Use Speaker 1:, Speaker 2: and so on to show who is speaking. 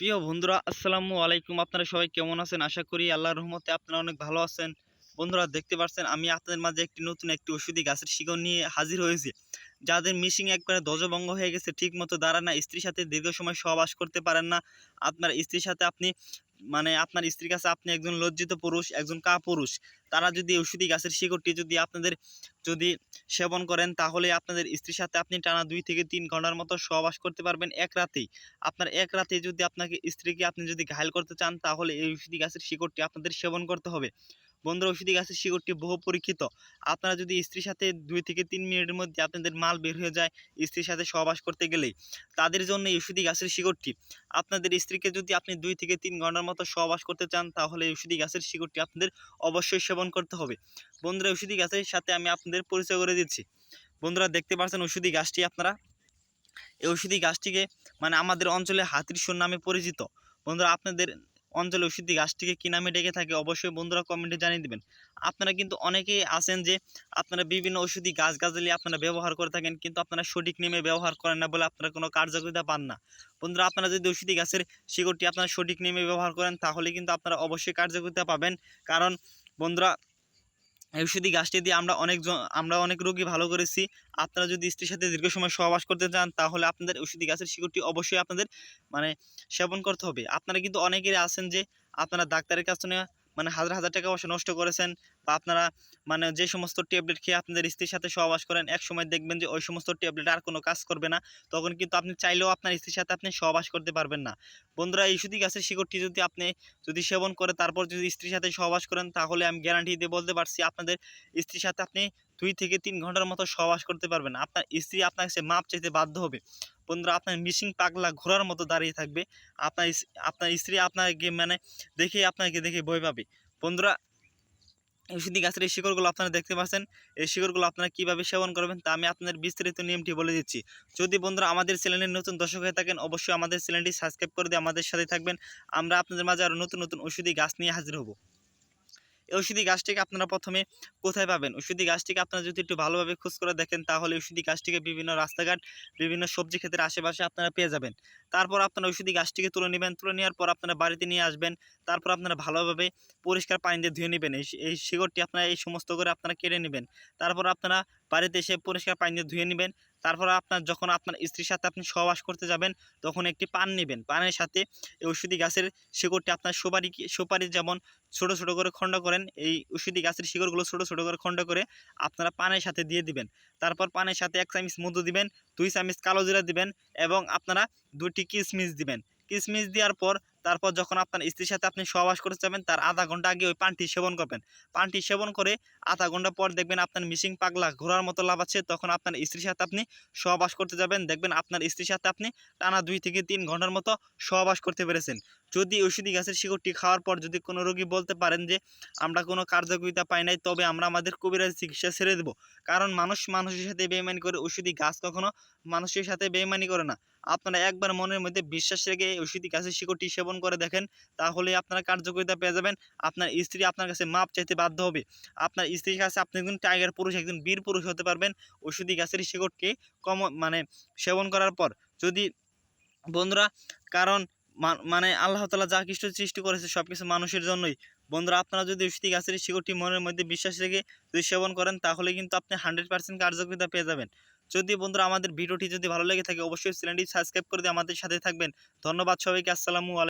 Speaker 1: প্রিয় বন্ধুরা, আসসালামু আলাইকুম। আপনারা সবাই কেমন আছেন? আশা করি আল্লাহর রহমতে আপনারা অনেক ভালো আছেন। বন্ধুরা, দেখতে পাচ্ছেন আমি আপনাদের মাঝে একটি নতুন একটি ওষুধি গাছের শিকড় নিয়ে হাজির হয়েছি। যাদের মিশিং একবারে ধ্বজভঙ্গ হয়ে গেছে ঠিক মতো দাঁড়ায় না, স্ত্রীর সাথে দীর্ঘ সময় সহবাস করতে পারেন না। আপনার স্ত্রীর সাথে আপনি মানে আপনার স্ত্রীর কাছে আপনি একজন লজ্জিত পুরুষ, একজন কাপুরুষ, তারা যদি ঔষধি গাছের শিকড়টি যদি আপনাদের যদি সেবন করেন, তাহলে আপনাদের স্ত্রীর সাথে আপনি টানা দুই থেকে তিন ঘণ্টার মতো সহবাস করতে পারবেন এক রাতেই। আপনার এক রাতে যদি আপনাকে স্ত্রীকে আপনি যদি ঘায়ল করতে চান, তাহলে এই ঔষধি গাছের শিকড়টি আপনাদের সেবন করতে হবে। বন্ধুরা ওষুধি গাছের শিকড়টি বহু পরীক্ষিত। আপনারা যদি স্ত্রীর সাথে দুই থেকে তিন মিনিটের মধ্যে আপনাদের মাল বের হয়ে যায়, স্ত্রীর সাথে সহবাস করতে গেলেই তাদের জন্য এই ওষুধি গাছের শিকড়টি। আপনাদের স্ত্রীকে যদি আপনি দুই থেকে তিন ঘণ্টার মতো সহবাস করতে চান, তাহলে এই ওষুধি গাছের শিকড়টি আপনাদের অবশ্যই সেবন করতে হবে। বন্ধুরা ওষুধি গাছের সাথে আমি আপনাদের পরিচয় করে দিচ্ছি। বন্ধুরা, দেখতে পাচ্ছেন ওষুধি গাছটি আপনারা? এই ওষুধি গাছটিকে মানে আমাদের অঞ্চলে হাতির সুর নামে পরিচিত। বন্ধুরা, আপনাদের অঞ্চলে ওষুধি গাছটিকে কী নামে ডেকে থাকে অবশ্যই বন্ধুরা কমেন্টে জানিয়ে দেবেন। আপনারা কিন্তু অনেকেই আছেন যে আপনারা বিভিন্ন ওষুধি গাছগাছালি আপনারা ব্যবহার করে থাকেন, কিন্তু আপনারা সঠিক নেমে ব্যবহার করেন না বলে আপনারা কোনো কার্যকারিতা পান না। বন্ধুরা, আপনারা যদি ওষুধি গাছের শিকড়টি আপনারা সঠিক নেমে ব্যবহার করেন, তাহলে কিন্তু আপনারা অবশ্যই কার্যকরিতা পাবেন। কারণ বন্ধুরা ওষুধি গাছটি দিয়ে আমরা অনেক আমরা অনেক রোগী ভালো করেছি। আপনারা যদি স্ত্রীর সাথে দীর্ঘ সময় সহবাস করতে চান, তাহলে আপনাদের ঔষধি গাছের শিকড়টি অবশ্যই আপনাদের মানে সেবন করতে হবে। আপনারা কিন্তু অনেকেরই আছেন যে, আপনারা ডাক্তারের কাছে মানে হাজার হাজার টাকা পয়সা নষ্ট করেছেন বা আপনারা মানে যে সমস্ত ট্যাবলেট খেয়ে আপনাদের স্ত্রীর সাথে সহবাস করেন, এক সময় দেখবেন যে ওই সমস্ত ট্যাবলেট আর কোনো কাজ করবে না। তখন কিন্তু আপনি চাইলেও আপনার স্ত্রীর সাথে আপনি সহবাস করতে পারবেন না। বন্ধুরা, এই সুদি গাছের শিকড়টি যদি আপনি যদি সেবন করে তারপর যদি স্ত্রীর সাথে সহবাস করেন, তাহলে আমি গ্যারান্টি দিয়ে বলতে পারছি আপনাদের স্ত্রীর সাথে আপনি দুই থেকে তিন ঘণ্টার মতো সহবাস করতে পারবেন। আপনার স্ত্রী আপনার কাছে মাপ চাইতে বাধ্য হবে। বন্ধুরা, আপনার মিশিং পাগলা ঘোড়ার মতো দাঁড়িয়ে থাকবে। আপনার আপনার স্ত্রী আপনাকে মানে দেখে আপনাকে দেখে ভয় পাবে। বন্ধুরা ওষুধি গাছের এই শিকড়গুলো আপনারা দেখতে পাচ্ছেন। এই শিকড়গুলো আপনারা কীভাবে সেবন করবেন তা আমি আপনাদের বিস্তারিত নিয়মটি বলে দিচ্ছি। যদি বন্ধুরা আমাদের চ্যানেলের নতুন দর্শক হয়ে থাকেন, অবশ্যই আমাদের চ্যানেলটি সাবস্ক্রাইব করে দিয়ে আমাদের সাথে থাকবেন। আমরা আপনাদের মাঝে আরও নতুন নতুন ওষুধি গাছ নিয়ে হাজির হব। এই ওষুধি গাছটিকে আপনারা প্রথমে কোথায় পাবেন? ওষুধি গাছটিকে আপনারা যদি একটু ভালোভাবে খোঁজ করে দেখেন, তাহলে ওষুধি গাছটিকে বিভিন্ন রাস্তাঘাট, বিভিন্ন সবজি ক্ষেতের আশেপাশে আপনারা পেয়ে যাবেন। তারপর আপনারা ওষুধি গাছটিকে তুলে নেবেন, তুলে নেওয়ার পর আপনারা বাড়িতে নিয়ে আসবেন। তারপর আপনারা ভালোভাবে পরিষ্কার পানি দিয়ে ধুয়ে নেবেন। এই এই শিকড়টি আপনারা এই সমস্ত করে আপনারা কেড়ে নেবেন। তারপর আপনারা বাড়িতে এসে পরিষ্কার পানি দিয়ে ধুয়ে নেবেন। তারপর আপনার যখন আপনার স্ত্রীর সাথে আপনি সহবাস করতে যাবেন, তখন একটি পান নেবেন। পানের সাথে এই ওষুধি গাছের শিকড়টি আপনার সুপারি সুপারি যেমন ছোট ছোট করে খণ্ড করেন, এই ওষুধি গাছের শিকড়গুলো ছোট ছোট করে খণ্ড করে আপনারা পানের সাথে দিয়ে দিবেন। তারপর পানের সাথে এক চামচ মধু দিবেন, দুই চামচ কালো জিরা দিবেন এবং আপনারা দুটি কিশমিশ দিবেন। কিশমিশ দেওয়ার পর তারপর যখন আপনার স্ত্রীর সাথে আপনি সহবাস করতে যাবেন, তার আধা ঘণ্টা আগে ওই পানটি সেবন করবেন। পানটি সেবন করে আধা ঘণ্টা পর দেখবেন আপনার মিসিং পাগলা ঘোরার মতো লাভ আছে তখন আপনার স্ত্রীর সাথে আপনি সহবাস করতে যাবেন। দেখবেন আপনার স্ত্রীর সাথে আপনি টানা দুই থেকে তিন ঘণ্টার মতো সহবাস করতে পেরেছেন। যদি ওষুধি গাছের শিকড়টি খাওয়ার পর যদি কোনো রোগী বলতে পারেন যে, আমরা কোনো কার্যকরিতা পাই নাই, তবে আমরা আমাদের কবিরাজ চিকিৎসা ছেড়ে দেবো। কারণ মানুষ মানুষের সাথে বেইমানি করে ওষুধি গাছ কখনো মানুষের সাথে বেইমানি করে না। আপনারা একবার মনের মধ্যে বিশ্বাস রেখে ওষুধি গাছের শিকড়টি সেবন করে দেখেন, তাহলে আপনারা কার্যকারিতা পেয়ে যাবেন। আপনার স্ত্রী আপনার কাছে মাপ চাইতে বাধ্য হবে। আপনার স্ত্রীর কাছে আপনি একজন টাইগার পুরুষ, একজন বীর পুরুষ হতে পারবেন ওষুধি গাছের শিকড়টি কম মানে সেবন করার পর। যদি বন্ধুরা, কারণ মানে আল্লাহ তালা যা কিছু সৃষ্টি করেছে সব কিছু মানুষের জন্যই। বন্ধুরা, আপনারা যদি ওষুধি গাছের শিকড়টি মনের মধ্যে বিশ্বাস রেখে যদি সেবন করেন, তাহলে কিন্তু আপনি হান্ড্রেড পার্সেন্ট কার্যকারিতা পেয়ে যাবেন। যদি বন্ধুরা আমাদের ভিডিওটি যদি ভালো লেগে থাকে, অবশ্যই চ্যানেলটি সাবস্ক্রাইব করে দিয়ে আমাদের সাথে থাকবেন। ধন্যবাদ সবাইকে, আসসালামু আলাইকুম।